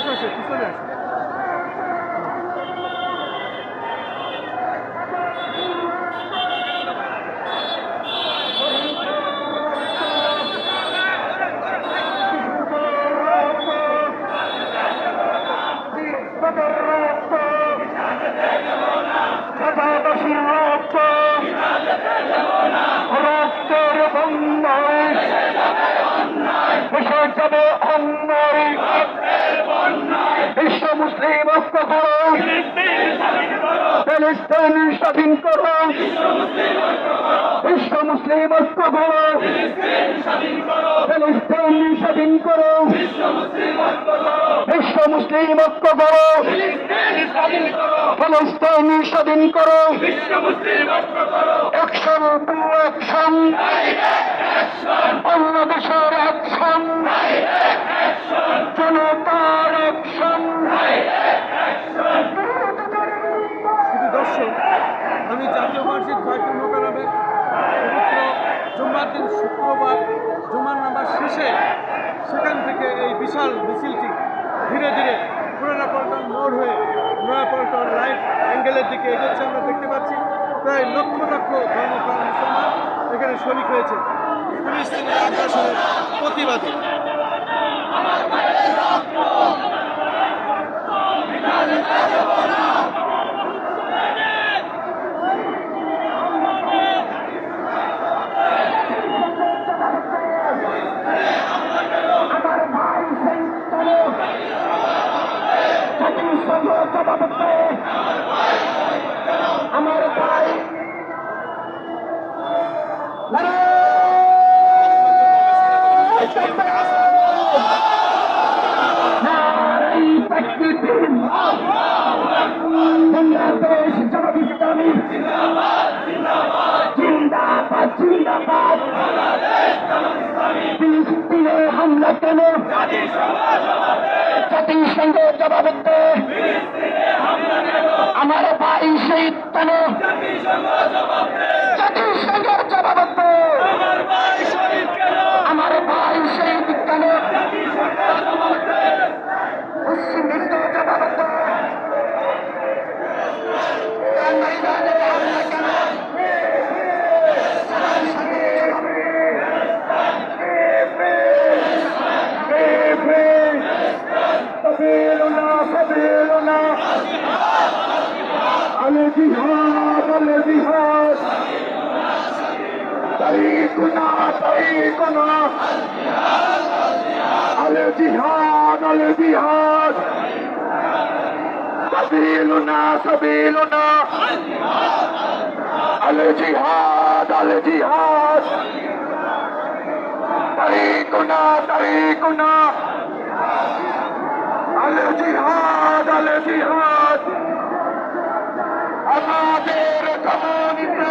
আসো আসো পিছনে আসো ভেসে যাবে অন্যায়। বিশ্ব মুসলিম ঐক্য করো ফিলিস্তিন স্বাধীন করো। বিশ্ব মুসলিম ঐক্য করো ফিলিস্তিন স্বাধীন করো। বিশ্ব মুসলিম ঐক্য করো ফিলিস্তিন স্বাধীন করো। টু অ্যাকশন বাংলাদেশের অ্যাকশন জনতার অ্যাকশন শুধু দর্শক, আমি জাতীয় মসজিদ মোকারমে পবিত্র জুম্মার দিন শুক্রবার জুমার নামাজ শেষে সেখান থেকে এই বিশাল মিছিলটি ধীরে ধীরে পুরানা পল্টন মোড় হয়ে নয়া পল্টন অ্যাঙ্গেলের দিকে এগোচ্ছে। আমরা দেখতে পাচ্ছি, প্রায় লক্ষ লক্ষ ধর্মপ্রাণ মুসলমান এখানে শরিক হয়েছে। ফিলিস্তিনের আগ্রাসনের প্রতিবাদে। আমার ভাই হামলা কেন জাতিসংঘ জবাব আমার ভাই শহীদ কেন জিহাদ বলে জিহাদ তরিকুনা তরিকুনা আলে জিহাদ আলে জিহাদ সাবিলুনা সাবিলুনা আলে জিহাদ আলে জিহাদ তরিকুনা তরিকুনা আলে জিহাদ আলে জিহাদ আমাদের ধমনীতে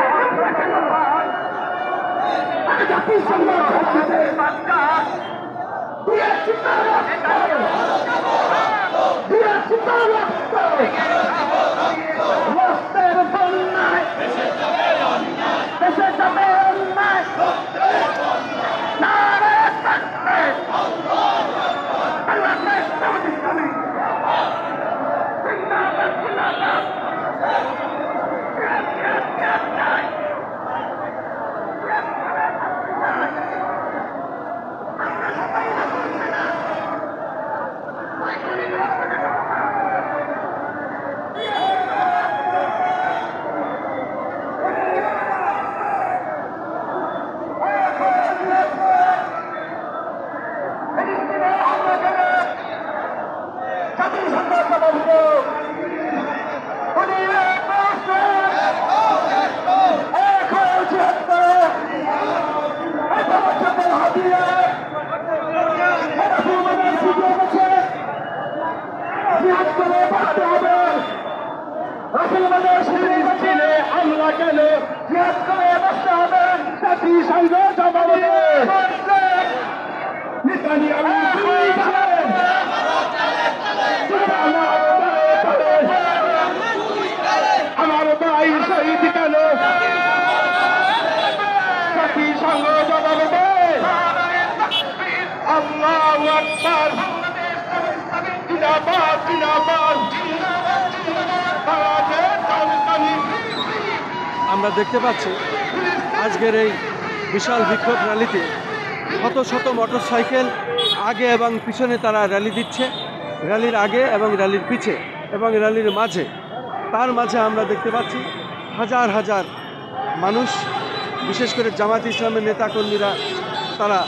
বাচ্চা রক্তের বন্যায়। দেশে যাবে জাতিসংঘ সদস্য উনি এক এক হয়ে জিহাদ করে এত বছরের হাতিয়া এরকম আমাদের সুযোগ আছে জিহাদ করে বাড়াতে হবে। মুসলমানের সুযোগ ছিল আমরা কেন জিহাদ করে বাঁচতে হবে? জাতিসংঘ জবাব নিতানি আমি আল্লাহু আকবার। জিন্দাবাদ জিন্দাবাদ আমরা দেখতে পাচ্ছি আজকের এই বিশাল বিক্ষোভ র্যালিতে শত শত মোটর সাইকেল আগে এবং পিছনে তারা র্যালি দিচ্ছে। র্যালির আগে এবং র্যালির পিছে এবং র্যালির মাঝে, তার মাঝে আমরা দেখতে পাচ্ছি হাজার হাজার মানুষ, বিশেষ করে জামাত ইসলামের নেতাকর্মীরা, তারা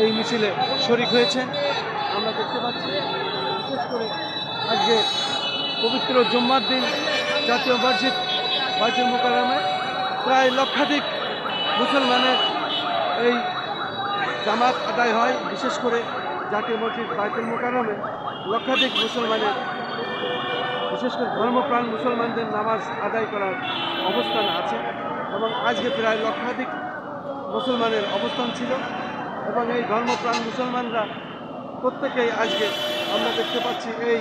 এই মিছিলে শরিক হয়েছেন। আমরা দেখতে পাচ্ছি, বিশেষ করে আজকে পবিত্র জুম্মার দিন, জাতীয় মসজিদ, বাইতুল মোকারমে প্রায় লক্ষাধিক মুসলমানের এই জামাত আদায় হয়। বিশেষ করে জাতীয় মসজিদ, বাইতুল মোকারমে লক্ষাধিক মুসলমানের, বিশেষ করে ধর্মপ্রাণ মুসলমানদের নামাজ আদায় করার অবস্থান আছে এবং আজকে প্রায় লক্ষাধিক মুসলমানের অবস্থান ছিল। এবং এই ধর্মপ্রাণ মুসলমানরা প্রত্যেকেই আজকে আমরা দেখতে পাচ্ছি এই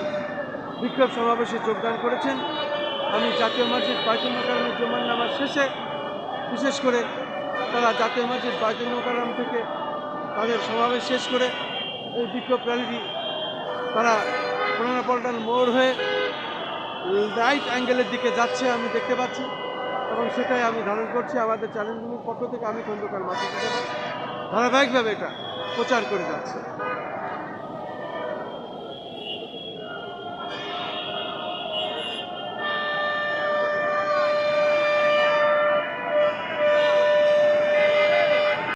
বিক্ষোভ সমাবেশে যোগদান করেছেন। আমি জাতীয় মসজিদ বাইতুল মোকারমের জমান নামার শেষে বিশেষ করে তারা জাতীয় মসজিদ বাইতুল মোকারম থেকে তাদের সমাবেশ শেষ করে এই বিক্ষোভ র্যালিটি তারা পুরানা পল্টন মোড় হয়ে রাইট অ্যাঙ্গেলের দিকে যাচ্ছে আমি দেখতে পাচ্ছি এবং সেটাই আমি ধারণ করছি। আমাদের চ্যানেলগুলির পক্ষ থেকে আমি খন্দকার মাসুদ ধারাবাহিকভাবে এটা প্রচার করে যাচ্ছে।